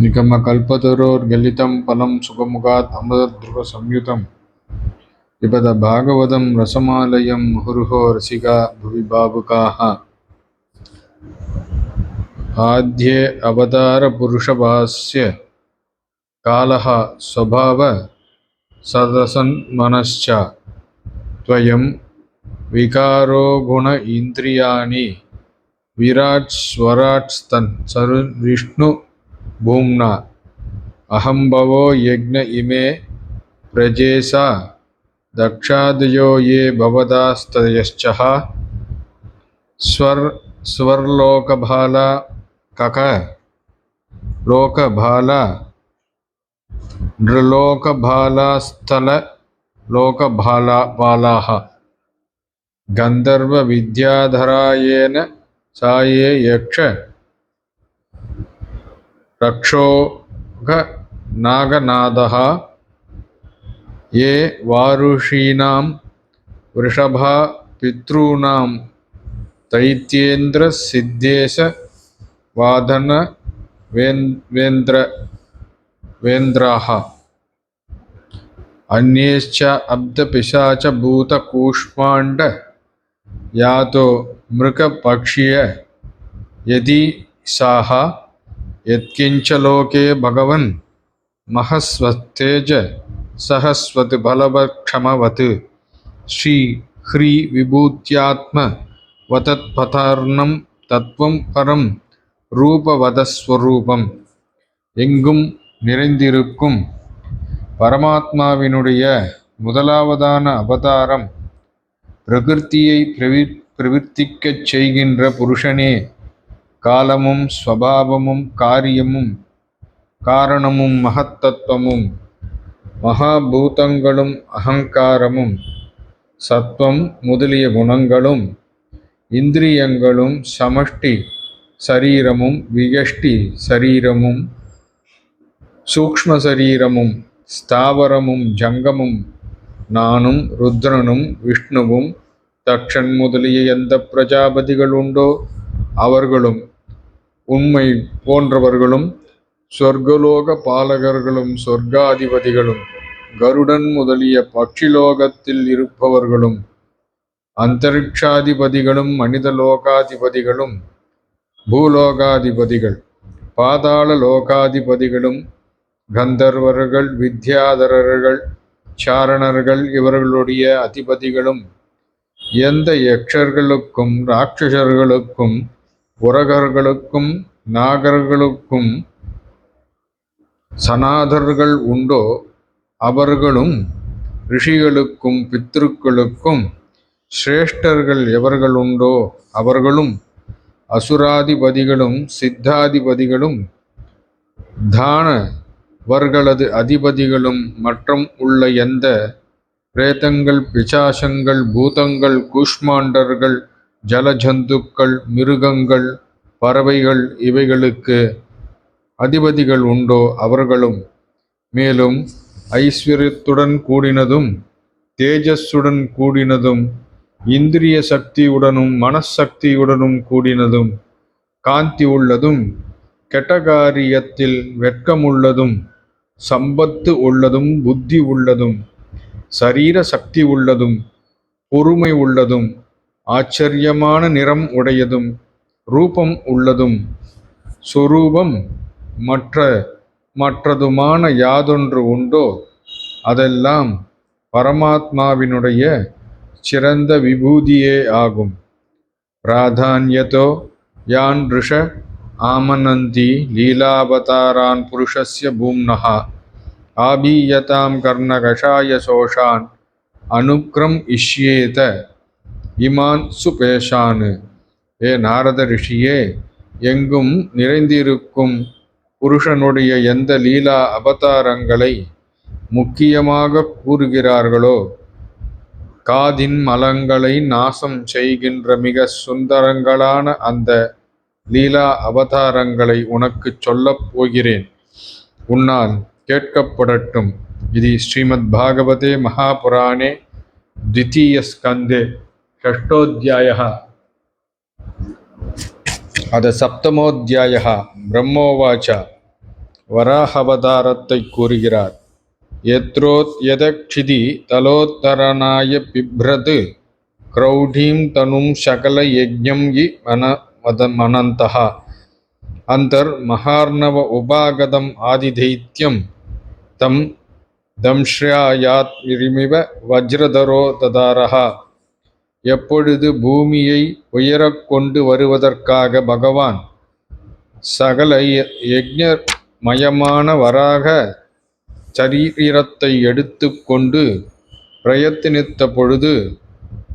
निगमकल्पतरोर्गलितं फलं सुखमुखात् अमृतध्रुवसंयुतं पिबद भागवतं रसमालयं मुहुर्हो रसिका भुवि भावुकाः आद्ये अवतारपुरुषभास्य कालः स्वभाव सदसन्मनश्च त्वयं विकारो गुण इन्द्रियाणि विराट् स्वराट्स्तन् विष्णुभूम्ना अहम्भवो यज्ञ इमे प्रजेशा दक्षादयो ये भवदास्तयश्चः। स्वर्, स्वर्लोकभाला कक। लोकभाला। नृलोकभालास्थललोकभाला बालाः गन्धर्वविद्याधरायेन साये यक्ष। रक्षोघनागनादः ये वारुषीणां वृषभा पितॄणां दैत्येन्द्रसिद्धेश वादन वेन्द्र अन्येश्च अब्धपिशाचभूतकूष्माण्ड यातो मृगपक्ष्य यदि साः यत्किञ्च लोके भगवन् महस्वत्तेज सहस्वत् बलवत्क्षमवत् श्रीह्रीविभूत्यात्मवतत्पथार्णं தத்துவம் பரம் ரூபவதஸ்வரூபம் எங்கும் நிறைந்திருக்கும் பரமாத்மாவினுடைய முதலாவதான அவதாரம் பிரகிருத்தியை பிரவி பிரவர்த்திக்கச் செய்கின்ற புருஷனே காலமும் ஸ்வபாவமும் காரியமும் காரணமும் மகத்தத்துவமும் மகாபூதங்களும் அகங்காரமும் சத்வம் முதலிய குணங்களும் இந்திரியங்களும் சமஷ்டி சரீரமும் வியஷ்டி சரீரமும் சூக்ம சரீரமும் ஸ்தாவரமும் ஜங்கமும் நானும் ருத்ரனும் விஷ்ணுவும் தக்ஷன் முதலிய எந்த பிரஜாபதிகள் உண்டோ? அவர்களும் உண்மை போன்றவர்களும் சொர்க்கலோக பாலகர்களும் சொர்க்காதிபதிகளும் கருடன் முதலிய பட்சிலோகத்தில் இருப்பவர்களும் அந்தரிக்ஷாதிபதிகளும் மனித லோகாதிபதிகளும் பூலோகாதிபதிகள் பாதாள லோகாதிபதிகளும் கந்தர்வர்கள் வித்யாதரர்கள் சாரணர்கள் இவர்களுடைய அதிபதிகளும் எந்த யக்ஷர்களுக்கும் ராட்சசர்களுக்கும் உரகர்களுக்கும் நாகர்களுக்கும் சனாதர்கள் உண்டோ? அவர்களும் ரிஷிகளுக்கும் பித்ருக்களுக்கும் சிரேஷ்டர்கள் எவர்கள் உண்டோ? அவர்களும் அசுராதிபதிகளும் சித்தாதிபதிகளும் தானவர்களது அதிபதிகளும் மற்றும் உள்ள எந்த பிரேதங்கள் பிசாசங்கள் பூதங்கள் கூஷ்மாண்டர்கள் ஜலஜந்துக்கள் மிருகங்கள் பறவைகள் இவைகளுக்கு அதிபதிகள் உண்டோ அவர்களும். மேலும் ஐஸ்வர்யத்துடன் கூடினதும் தேஜஸுடன் கூடினதும் இந்திரிய சக்தியுடனும் மனசக்தியுடனும் கூடினதும் காந்தி உள்ளதும் கெட்டகாரியத்தில் வெட்கமுள்ளதும் சம்பத்து உள்ளதும் புத்தி உள்ளதும் சரீர சக்தி உள்ளதும் பொறுமை உள்ளதும் ஆச்சரியமான நிறம் உடையதும் ரூபம் உள்ளதும் சொரூபம் மற்ற மற்றதுமான யாதொன்று உண்டோ அதெல்லாம் பரமாத்மாவினுடைய சிறந்த விபூதியே ஆகும். பிராதான்யதோ யான் ரிஷ ஆமனந்தி லீலாவதாரான் புருஷஸ்ய பூம்னஹா ஆபீயதாம் கர்ணகஷாய சோஷான் அனுக்ரம் இஷ்யேத. இமான் சுபேஷான் ஏ நாரத ரிஷியே எங்கும் நிறைந்திருக்கும் புருஷனுடைய எந்த லீலா அவதாரங்களை முக்கியமாக கூறுகிறார்களோ காதின் மலங்களை நாசம் செய்கின்ற மிக சுந்தரங்களான அந்த லீலா அவதாரங்களை உனக்குச் சொல்லப் போகிறேன் உன்னால் கேட்கப்படட்டும் இது ஸ்ரீமத் பாகவதே மகாபுராணே द्वितीयस्कन्धे षष्ठोऽध्यायः अथ सप्तमोऽध्यायः ब्रह्मोवाच வராஹவதாரத்தை கூறுகிறார் எத்ரோத்யதக்ஷிதி தலோத்தரனாய பிப்ரது க்ரௌடீம் தனும் சகல யஜ்ஞம் இ மன மத மனந்தः அந்தர் மகார்ணவ உபாகதம் ஆதிதைத்யம் தம் தம்ஷ்யாயாத்மிரிமிவ வஜ்ரதரோ ததாரஹா எப்பொழுது பூமியை உயரக் கொண்டு வருவதற்காக பகவான் சகல யஜ்ஞமயமான வராக சரீரத்தை எடுத்துக்கொண்டு பிரயத்தனித்த பொழுது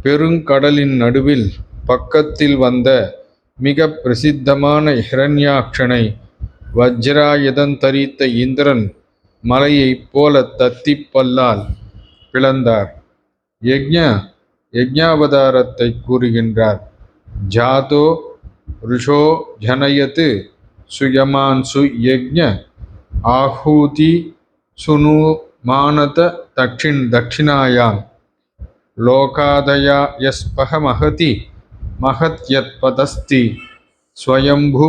பெருங்கடலின் நடுவில் பக்கத்தில் வந்த மிக பிரசித்தமான ஹிரண்யாக்ஷனை வஜ்ராயுதம் தரித்த இந்திரன் மலையைப் போல தத்திப்பல்லால் பிளந்தார். யஜ்ஞ யஜ்ஞாவதாரத்தை கூறுகின்றார். ஜாதோ ருஷோ ஜனயத் சுயமான்சு யஜ்ஞ ஆஹூதி சுனு மானத தட்சிண் தட்சிணாயாம் லோகாதயா யஸ்பக மகதி மகத்யத்பதஸ்தி ஸ்வயம்பு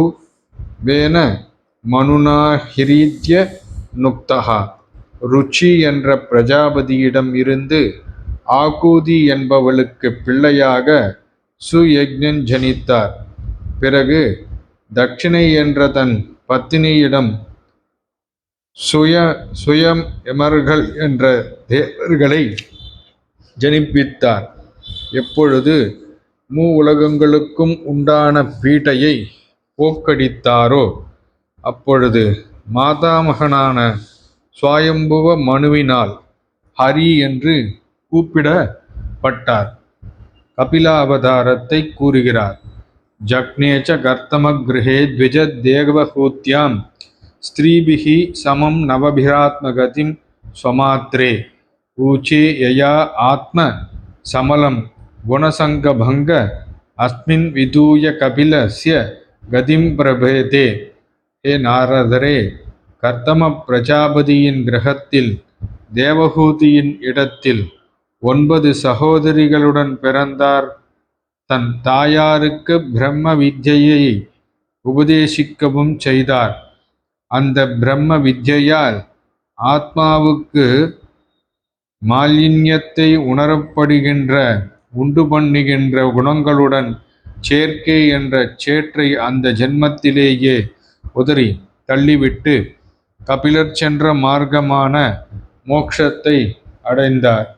வேன மனுனாஹிரீத்ய நுக்தகா ருச்சி என்ற பிரஜாபதியிடம் இருந்து ஆகூதி என்பவளுக்கு பிள்ளையாக சுயக்ஞன் ஜனித்தார். பிறகு தட்சிணை என்ற தன் பத்தினியிடம் சுய சுயம் எமர்கள் என்ற தேவர்களை ஜனிப்பித்தார். எப்பொழுது மூ உலகங்களுக்கும் உண்டான பீட்டையை போக்கடித்தாரோ அப்பொழுது மாதாமகனான சுவாயம்புவ மனுவினால் ஹரி என்று கூப்பிடப்பட்டார். கபிலாவதாரத்தை கூறுகிறார் ஜக்னேச்ச கர்த்தமகிருஹே த்விஜதேகவஹூத்யாம் ஸ்திரீபிகி சமம் நவபிராத்மகதிம் ஸ்வமாத்ரே ஊச்சே யயா ஆத்ம சமலம் குணசங்கபங்க அஸ்மின் விதூய கபிலஸ்ய கதிம் பிரபேதே ஹே நாரதரே கர்த்தம பிரஜாபதியின் கிரகத்தில் தேவஹூதியின் இடத்தில் ஒன்பது சகோதரிகளுடன் பிறந்தார். தன் தாயாருக்கு பிரம்ம வித்யையை உபதேசிக்கவும் செய்தார். அந்த பிரம்ம வித்யால் ஆத்மாவுக்கு மாலின்யத்தை உணரப்படுகின்ற உண்டு பண்ணுகின்ற குணங்களுடன் சேர்க்கை என்ற சேற்றை அந்த ஜென்மத்திலேயே உதறி தள்ளிவிட்டு கபிலர் சென்ற மார்க்கமான மோக்ஷத்தை அடைந்தார்.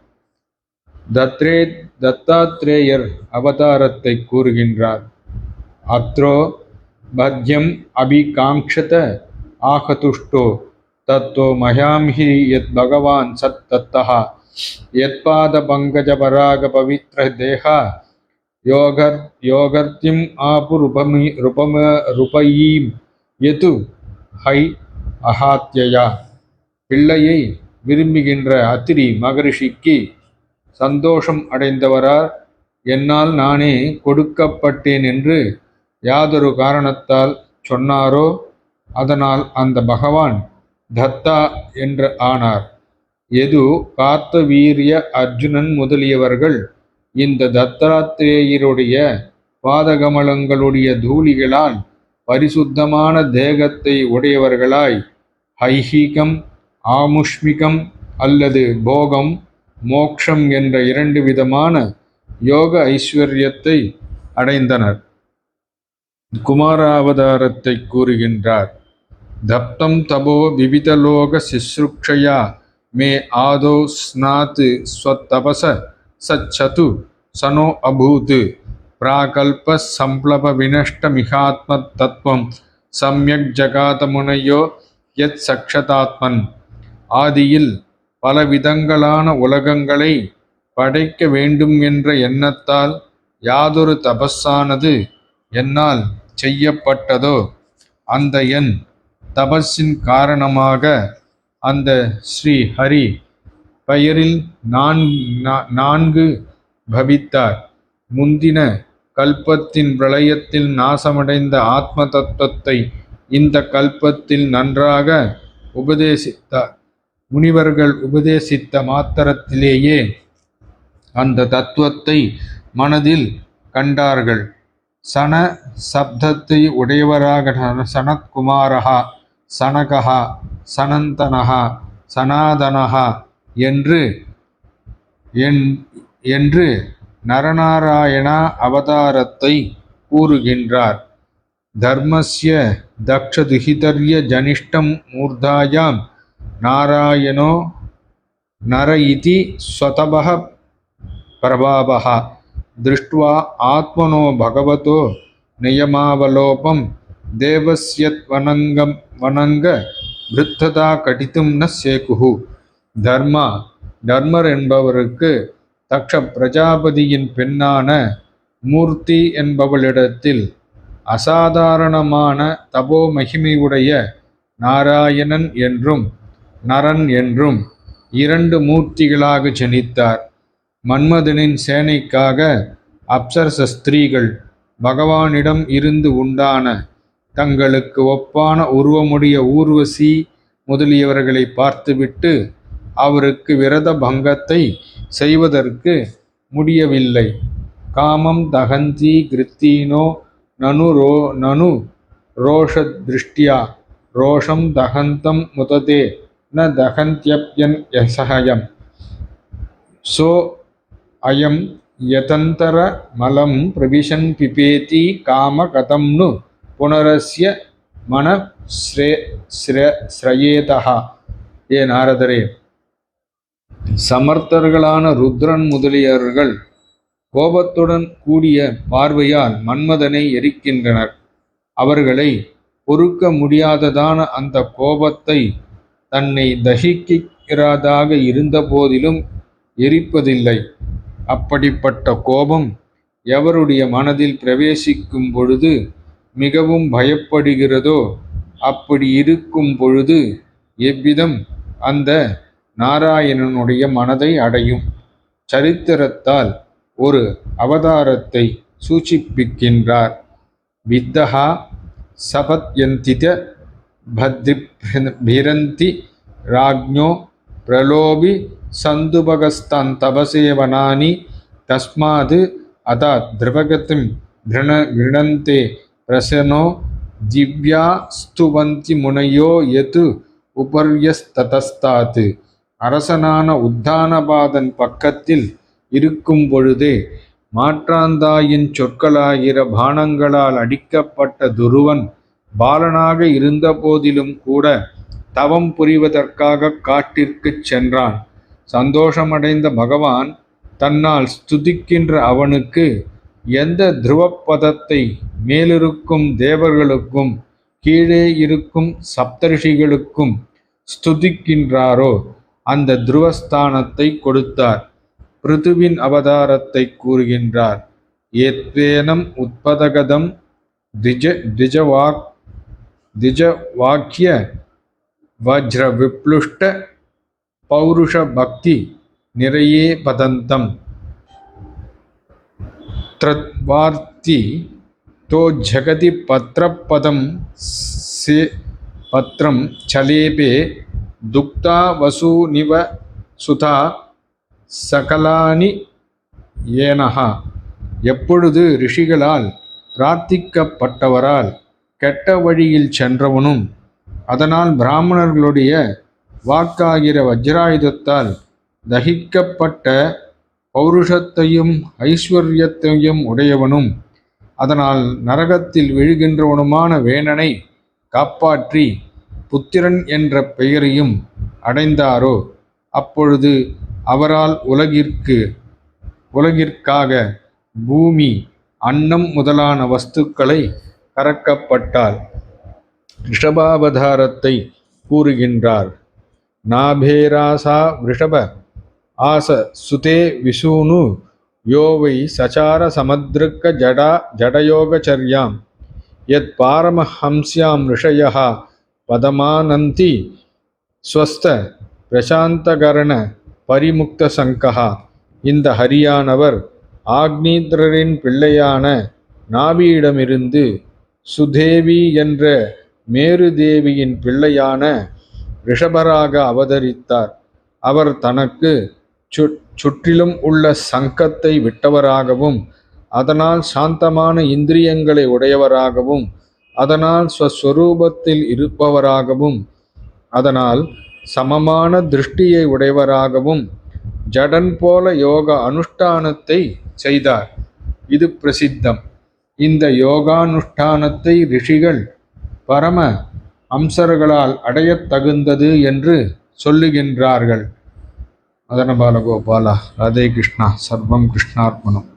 தத்ரே தத்தாத்ரேயர் அவதாரத்தை கூறுகின்றார். அத்ரோ பத்யம் அபிகாங்க்ஷத ஆகதுஷ்டோ தத்தோ மயாம்ஹி யத் பகவான் சத் தத்தியத்பாத பங்கஜ பராக பவித்ர தேகா யோகர் யோகர்த்திம் ஆபுருபமி ருபம ருபயீம் யது ஹை அஹாத்யா பிள்ளையை விரும்புகின்ற அத்திரி மகரிஷிக்கு சந்தோஷம் அடைந்தவரார். என்னால் நானே கொடுக்கப்பட்டேன் என்று யாதொரு காரணத்தால் சொன்னாரோ? அதனால் அந்த பகவான் தத்தா என்று ஆனார். எது கார்த்தவீரிய அர்ஜுனன் முதலியவர்கள் இந்த தத்தாத்திரேயருடைய பாதகமலங்களுடைய தூளிகளால் பரிசுத்தமான தேகத்தை உடையவர்களாய் ஐஹீகம் ஆமுஷ்மிகம் அல்லது போகம் மோக்ஷம் என்ற இரண்டு விதமான யோக ஐஸ்வர்யத்தை அடைந்தனர். குமாராவதாரத்தை கூறுகின்றார். தப்தம் தபோ விவிதலோக சிஸ்ருக்ஷயா மே ஆதோ ஸ்நாத் ஸ்வத்தபச சச்சது சனோ அபூத் பிராகல்ப சம்ப்ளப வினஷ்ட மிகாத்ம தத்துவம் சம்யக் ஜகாதமுனையோ யத் சக்ஷதாத்மன். ஆதியில் பலவிதங்களான உலகங்களை படைக்க வேண்டும் என்ற எண்ணத்தால் யாதொரு தபஸானது என்னால் செய்யப்பட்டதோ? அந்த என் தபஸின் காரணமாக அந்த ஸ்ரீ ஹரி பெயரில் நான் நான்கு பவித்தார். முந்தின கல்பத்தின் பிரளயத்தில் நாசமடைந்த ஆத்ம தத்துவத்தை இந்த கல்பத்தில் நன்றாக உபதேசித்தார். முனிவர்கள் உபதேசித்த மாத்திரத்திலேயே அந்த தத்துவத்தை மனதில் கண்டார்கள். சன சப்தத்தை உடையவராக சனத்குமாரகா சனகா சனந்தனகா சனாதனகா என்று என்- என்று நரநாராயணா அவதாரத்தை கூறுகின்றார். தர்மஸ்ய தக்ஷதுஹிதர்ய ஜனிஷ்டம் மூர்தாயாம் நாராயணோ நர இதி ஸ்வதபக பிரபாவக திருஷ்டுவா ஆத்மனோ பகவதோ நியமாவலோபம் தேவஸ்யத் வனங்கம் வணங்க விருத்ததா கடித்தும் ந சேகுஹு தர்மா தர்மர் என்பவருக்கு தக்ஷ பிரஜாபதியின் பெண்ணான மூர்த்தி என்பவளிடத்தில் அசாதாரணமான தபோ மகிமையுடைய நாராயணன் என்றும் நரன் என்றும் இரண்டு மூர்த்திகளாக ஜனித்தார். மன்மதனின் சேனைக்காக அப்சரச ஸ்திரீகள் பகவானிடம் இருந்து உண்டான தங்களுக்கு ஒப்பான உருவமுடைய ஊர்வசி முதலியவர்களை பார்த்துவிட்டு அவருக்கு விரத பங்கத்தை செய்வதற்கு முடியவில்லை. காமம் தகந்தி கிருத்தீனோ நனு ரோ நனு ரோஷதிருஷ்டியா ரோஷம் தகந்தம் முததே. ந தகந்தியப்யன் யசஹயம் சோ அயம் யதந்தர மலம் பிரவிஷன் பிபேதி காம கதம் நு புனரஸ்ய மன ஸ்ரே ஸ்ர ஸ்ரயேதா ஏ நாரதரே சமர்த்தர்களான ருத்ரன் முதலியவர்கள் கோபத்துடன் கூடிய பார்வையால் மன்மதனை எரிக்கின்றனர். அவர்களை பொறுக்க முடியாததான அந்த கோபத்தை தன்னை தகிக்கிறதாக இருந்த போதிலும் எரிப்பதில்லை. அப்படிப்பட்ட கோபம் எவருடைய மனதில் பிரவேசிக்கும் பொழுது மிகவும் பயப்படுகிறதோ அப்படி இருக்கும் பொழுது எவ்விதம் அந்த நாராயணனுடைய மனதை அடையும். சரித்திரத்தால் ஒரு அவதாரத்தை சூச்சிப்பிக்கின்றார். வித்தகா சபத்யந்தித भद्रिभिरन्ति ராஜ்ஞோ பிரலோபி சந்துபகஸ்தான் தபசேவனானி தஸ்மாது அதாத் திரவகத்திம் கிருண கிருணந்தே பிரசனோ திவ்யா ஸ்துவந்தி முனையோ எது உபர்யஸ்ததஸ்தாத் அரசனான உத்தானபாதன் பக்கத்தில் இருக்கும் பொழுதே மாற்றாந்தாயின் சொற்களாகிற பானங்களால் அடிக்கப்பட்ட துருவன் பாலனாக இருந்த போதிலும் கூட தவம் புரிவதற்காக காட்டிற்குச் சென்றான். சந்தோஷமடைந்த பகவான் தன்னால் ஸ்துதிக்கின்ற அவனுக்கு எந்த துருவப்பதத்தை மேலிருக்கும் தேவர்களுக்கும் கீழே இருக்கும் சப்தரிஷிகளுக்கும் ஸ்துதிக்கின்றாரோ அந்த துருவஸ்தானத்தை கொடுத்தார். பிருதுவின் அவதாரத்தை கூறுகின்றார். ஏத்வேனம் உத்பதகதம் திஜ திஜவாக் திஜவாக்கிய வஜ்ர விப்ளுஷ்ட பௌருஷ பக்தி நிறையே பதந்தம் த்ரத்வார்த்தி தோ ஜகதி பத்ரப்பதம் சே பத்ரம் சலேபே துக்தா வசூனிவ சுதா சகலானி ஏனஹா எப்பொழுது ரிஷிகளால் பிரார்த்திக்கப்பட்டவரால் கெட்ட வழியில் சென்றவனும் அதனால் பிராமணர்களுடைய வாக்காகிற வஜ்ராயுதத்தால் தகிக்கப்பட்ட பௌருஷத்தையும் ஐஸ்வர்யத்தையும் உடையவனும் அதனால் நரகத்தில் விழுகின்றவனுமான வேணனை காப்பாற்றி புத்திரன் என்ற பெயரையும் அடைந்தாரோ அப்பொழுது அவரால் உலகிற்கு உலகிற்காக பூமி அன்னம் முதலான வஸ்துக்களை கறக்கப்பட்டால் ரிஷபாவதாரத்தை கூறுகின்றார். நாபேராசா ரிஷப ஆச சுதே விசூனு யோவை சச்சார சசார சமத்ருக்க ஜடா ஜடயோகச்சர்யாம். யத் பாரமஹம்ஸ்யாம் ரிஷய பதமானந்தி ஸ்வஸ்த பிரசாந்தகரண பரிமுக்த சங்கா இந்த ஹரியானவர் ஆக்னீந்திரரின் பிள்ளையான நாபியிடமிருந்து சுதேவி என்ற மேருதேவியின் பிள்ளையான ரிஷபராக அவதரித்தார். அவர் தனக்கு சு சுற்றிலும் உள்ள சங்கத்தை விட்டவராகவும் அதனால் சாந்தமான இந்திரியங்களை உடையவராகவும் அதனால் ஸ்வஸ்வரூபத்தில் இருப்பவராகவும் அதனால் சமமான திருஷ்டியை உடையவராகவும் ஜடன் போல யோக அனுஷ்டானத்தை செய்தார். இது பிரசித்தம். இந்த யோகானுஷ்டானத்தை ரிஷிகள் பரம அம்சர்களால் அடையத் தகுந்தது என்று சொல்லுகின்றார்கள். மதன பாலகோபாலா ராதே கிருஷ்ணா சர்வம் கிருஷ்ணார்ப்பணம்